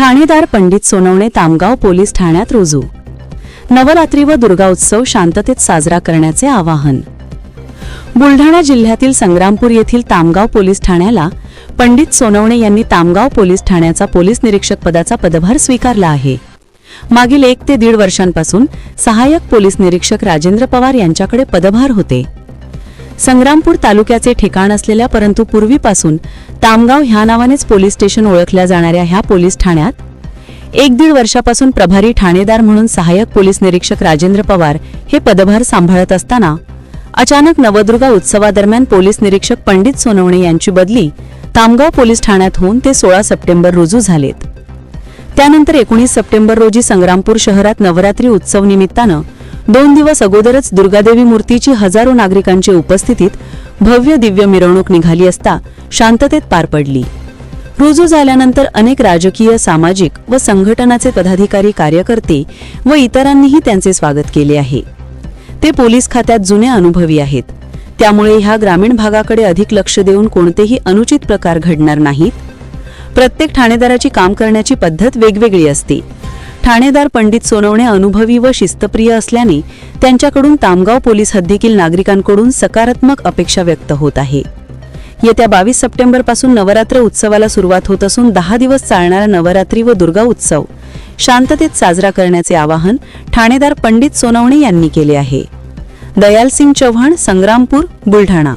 ठाणेदार Pandit Sonawane Tamgaon police ठाण्यात रुजू. नवरात्री व दुर्गा उत्सव शांततेत साजरा करण्याचे आवाहन. बुलढाणा जिल्ह्यातील संग्रामपूर येथील तामगाव पोलीस ठाण्याला पंडित सोनवणे यांनी तामगाव पोलीस ठाण्याचा पोलीस निरीक्षक पदाचा पदभार स्वीकारला आहे. मागील एक ते दीड वर्षांपासून सहाय्यक पोलीस निरीक्षक राजेंद्र पवार यांच्याकडे पदभार होते. संग्रामपूर तालुक्याचे ठिकाण असलेल्या परंतु पूर्वीपासून तामगाव ह्या नावानेच पोलीस स्टेशन ओळखल्या जाणाऱ्या ह्या पोलीस ठाण्यात एक दीड वर्षापासून प्रभारी ठाणेदार म्हणून सहाय्यक पोलीस निरीक्षक राजेंद्र पवार हे पदभार सांभाळत असताना अचानक नवदुर्गा उत्सवादरम्यान पोलीस निरीक्षक पंडित सोनवणे यांची बदली तामगाव पोलीस ठाण्यात होऊन ते सोळा सप्टेंबर रोजी झालेत. त्यानंतर एकोणीस सप्टेंबर रोजी संग्रामपूर शहरात नवरात्री उत्सव निमित्तानं दोन दिवस अगोदरच दुर्गादेवी मूर्तीची हजारो नागरिकांच्या उपस्थितीत भव्य दिव्य मिरवणूक निघाली असता शांततेत पार पडली. रुजू झाल्यानंतर अनेक राजकीय सामाजिक व संघटनाचे पदाधिकारी कार्यकर्ते व इतरांनीही त्यांचे स्वागत केले आहे. ते पोलीस खात्यात जुने अनुभवी आहेत. त्यामुळे ह्या ग्रामीण भागाकडे अधिक लक्ष देऊन कोणतेही अनुचित प्रकार घडणार नाहीत. प्रत्येक ठाणेदाराची काम करण्याची पद्धत वेगवेगळी असते. ठाणेदार पंडित सोनवणे अनुभवी व शिस्तप्रिय असल्याने त्यांच्याकडून तामगाव पोलीस हद्दीतील नागरिकांकडून सकारात्मक अपेक्षा व्यक्त होत आहे. येत्या बावीस सप्टेंबरपासून नवरात्र उत्सवाला सुरुवात होत असून दहा दिवस चालणारा नवरात्री व दुर्गा उत्सव शांततेत साजरा करण्याचे आवाहन ठाणेदार पंडित सोनवणे यांनी केले आहे. दयालसिंग चव्हाण संग्रामपूर बुलढाणा.